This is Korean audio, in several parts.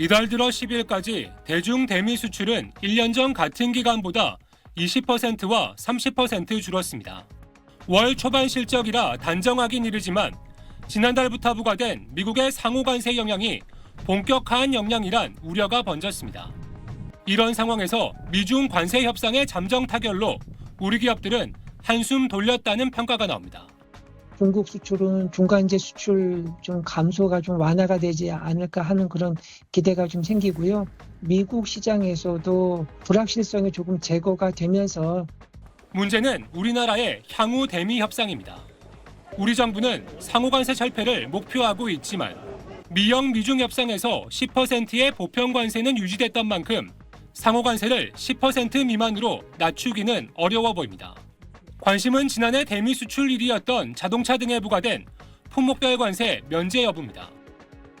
이달 들어 10일까지 대중 대미 수출은 1년 전 같은 기간보다 20%와 30% 줄었습니다. 월 초반 실적이라 단정하긴 이르지만 지난달부터 부과된 미국의 상호 관세 영향이 본격화한 영향이란 우려가 번졌습니다. 이런 상황에서 미중 관세 협상의 잠정 타결로 우리 기업들은 한숨 돌렸다는 평가가 나옵니다. 중국 수출은 중간재 수출 좀 감소가 좀 완화가 되지 않을까 하는 그런 기대가 좀 생기고요. 미국 시장에서도 불확실성이 조금 제거가 되면서 문제는 우리나라의 향후 대미 협상입니다. 우리 정부는 상호관세 철폐를 목표하고 있지만 미영 미중 협상에서 10%의 보편 관세는 유지됐던 만큼 상호관세를 10% 미만으로 낮추기는 어려워 보입니다. 관심은 지난해 대미 수출 1위였던 자동차 등에 부과된 품목별 관세 면제 여부입니다.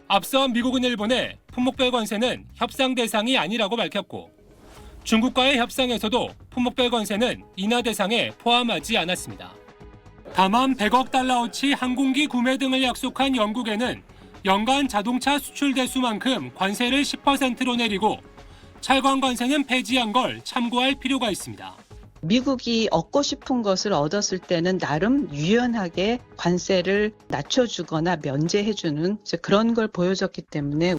앞서 미국은 일본에 품목별 관세는 협상 대상이 아니라고 밝혔고 중국과의 협상에서도 품목별 관세는 인하 대상에 포함하지 않았습니다. 다만 100억 달러어치 항공기 구매 등을 약속한 영국에는 연간 자동차 수출 대수만큼 관세를 10%로 내리고 찰관 관세는 폐지한 걸 참고할 필요가 있습니다. 미국이 얻고 싶은 것을 얻었을 때는 나름 유연하게 관세를 낮춰주거나 면제해주는 그런 걸 보여줬기 때문에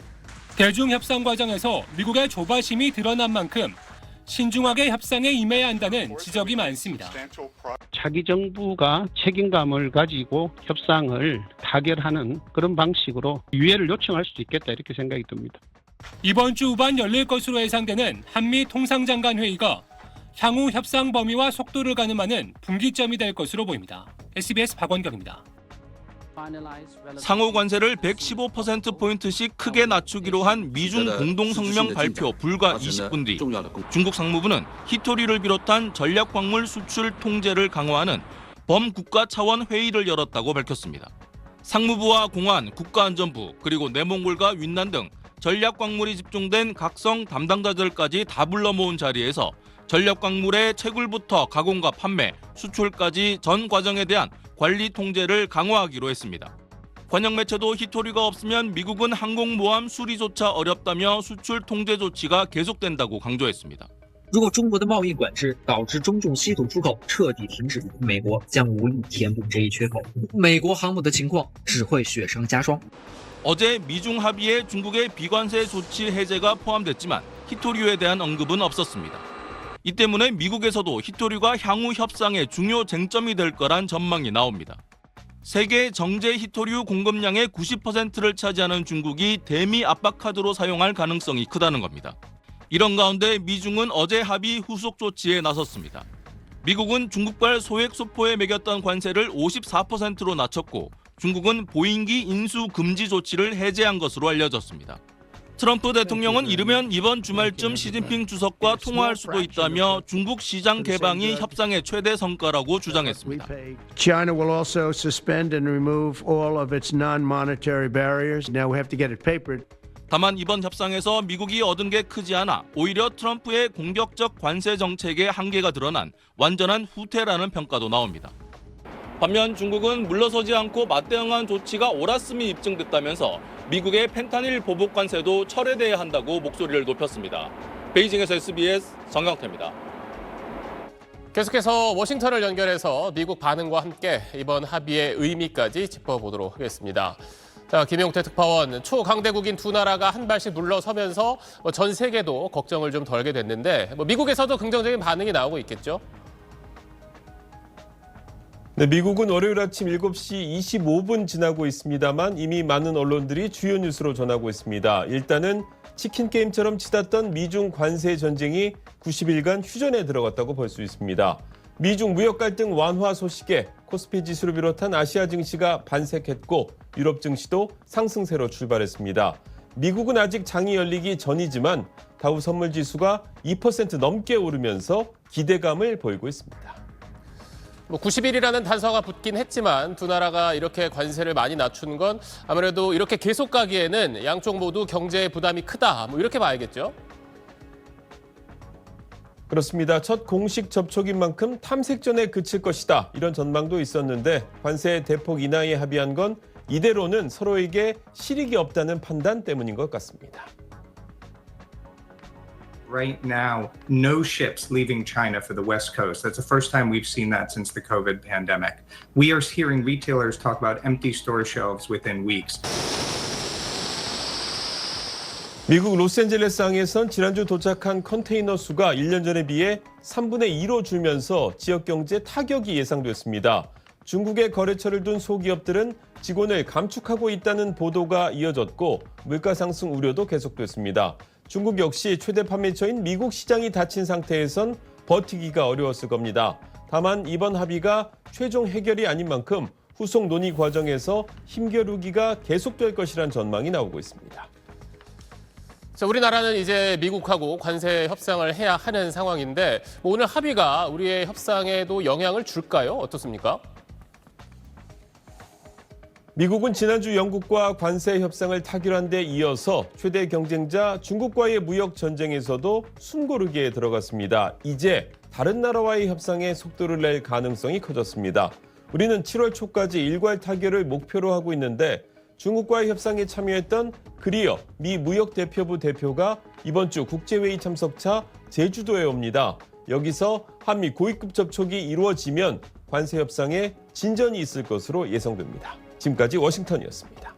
대중 협상 과정에서 미국의 조바심이 드러난 만큼 신중하게 협상에 임해야 한다는 지적이 많습니다. 차기 정부가 책임감을 가지고 협상을 타결하는 그런 방식으로 유예를 요청할 수도 있겠다 이렇게 생각이 듭니다. 이번 주 후반 열릴 것으로 예상되는 한미 통상장관 회의가 향후 협상 범위와 속도를 가늠하는 분기점이 될 것으로 보입니다. SBS 박원경입니다. 상호 관세를 115%포인트씩 크게 낮추기로 한 미중 공동 성명 발표 불과 20분 뒤 중국 상무부는 히토리를 비롯한 전략 광물 수출 통제를 강화하는 범국가 차원 회의를 열었다고 밝혔습니다. 상무부와 공안, 국가안전부, 그리고 내몽골과 윈난 등 전략 광물이 집중된 각성 담당자들까지 다 불러 모은 자리에서 전략 광물의 채굴부터 가공과 판매, 수출까지 전 과정에 대한 관리 통제를 강화하기로 했습니다. 관영 매체도 히토리가 없으면 미국은 항공모함 수리조차 어렵다며 수출 통제 조치가 계속된다고 강조했습니다. 如果中国的贸易管制导致中重稀土出口彻底停止，美国将无力填补这一缺口。美国航母的情况只会雪上加霜。 어제 미중 합의에 중국의 비관세 조치 해제가 포함됐지만 히토리에 대한 언급은 없었습니다. 이 때문에 미국에서도 히토리가 향후 협상의 중요 쟁점이 될 거란 전망이 나옵니다. 세계 정제 히토리우 공급량의 90%를 차지하는 중국이 대미 압박 카드로 사용할 가능성이 크다는 겁니다. 이런 가운데 미중은 어제 합의 후속 조치에 나섰습니다. 미국은 중국발 소액 소포에 매겼던 관세를 54%로 낮췄고 중국은 보잉기 인수 금지 조치를 해제한 것으로 알려졌습니다. 트럼프 대통령은 이르면 이번 주말쯤 시진핑 주석과 통화할 수도 있다며 중국 시장 개방이 협상의 최대 성과라고 주장했습니다. China will also suspend and remove all of its non-monetary barriers. Now we have to get it papered. 다만 이번 협상에서 미국이 얻은 게 크지 않아 오히려 트럼프의 공격적 관세 정책의 한계가 드러난 완전한 후퇴라는 평가도 나옵니다. 반면 중국은 물러서지 않고 맞대응한 조치가 옳았음이 입증됐다면서 미국의 펜타닐 보복 관세도 철회돼야 한다고 목소리를 높였습니다. 베이징에서 SBS 정경태입니다. 계속해서 워싱턴을 연결해서 미국 반응과 함께 이번 합의의 의미까지 짚어보도록 하겠습니다. 자, 김용태 특파원, 초강대국인 두 나라가 한 발씩 물러서면서 뭐전 세계도 걱정을 좀 덜게 됐는데 뭐 미국에서도 긍정적인 반응이 나오고 있겠죠? 네, 미국은 월요일 아침 7시 25분 지나고 있습니다만 이미 많은 언론들이 주요 뉴스로 전하고 있습니다. 일단은 치킨 게임처럼 치닫던 미중 관세 전쟁이 90일간 휴전에 들어갔다고 볼 수 있습니다. 미중 무역 갈등 완화 소식에 코스피 지수를 비롯한 아시아 증시가 반색했고 유럽 증시도 상승세로 출발했습니다. 미국은 아직 장이 열리기 전이지만 다우 선물 지수가 2% 넘게 오르면서 기대감을 보이고 있습니다. 뭐 90일이라는 단서가 붙긴 했지만 두 나라가 이렇게 관세를 많이 낮춘 건 아무래도 이렇게 계속 가기에는 양쪽 모두 경제의 부담이 크다. 뭐 이렇게 봐야겠죠? 그렇습니다. 첫 공식 접촉인 만큼 탐색전에 그칠 것이다. 이런 전망도 있었는데 관세 대폭 인하에 합의한 건 이대로는 서로에게 실익이 없다는 판단 때문인 것 같습니다. Right now, no ships leaving China for the West Coast. That's the first time we've seen that since the COVID pandemic. We are hearing retailers talk about empty store shelves within weeks. 미국 로스앤젤레스 항에선 지난주 도착한 컨테이너 수가 1년 전에 비해 3분의 2로 줄면서 지역 경제 타격이 예상됐습니다. 중국에 거래처를 둔 소기업들은 직원을 감축하고 있다는 보도가 이어졌고 물가 상승 우려도 계속됐습니다. 중국 역시 최대 판매처인 미국 시장이 닫힌 상태에선 버티기가 어려웠을 겁니다. 다만 이번 합의가 최종 해결이 아닌 만큼 후속 논의 과정에서 힘겨루기가 계속될 것이란 전망이 나오고 있습니다. 자, 우리나라는 이제 미국하고 관세 협상을 해야 하는 상황인데 뭐 오늘 합의가 우리의 협상에도 영향을 줄까요? 어떻습니까? 미국은 지난주 영국과 관세 협상을 타결한 데 이어서 최대 경쟁자 중국과의 무역 전쟁에서도 숨고르기에 들어갔습니다. 이제 다른 나라와의 협상에 속도를 낼 가능성이 커졌습니다. 우리는 7월 초까지 일괄 타결을 목표로 하고 있는데 중국과의 협상에 참여했던 그리어 미 무역 대표부 대표가 이번 주 국제회의 참석차 제주도에 옵니다. 여기서 한미 고위급 접촉이 이루어지면 관세 협상에 진전이 있을 것으로 예상됩니다. 지금까지 워싱턴이었습니다.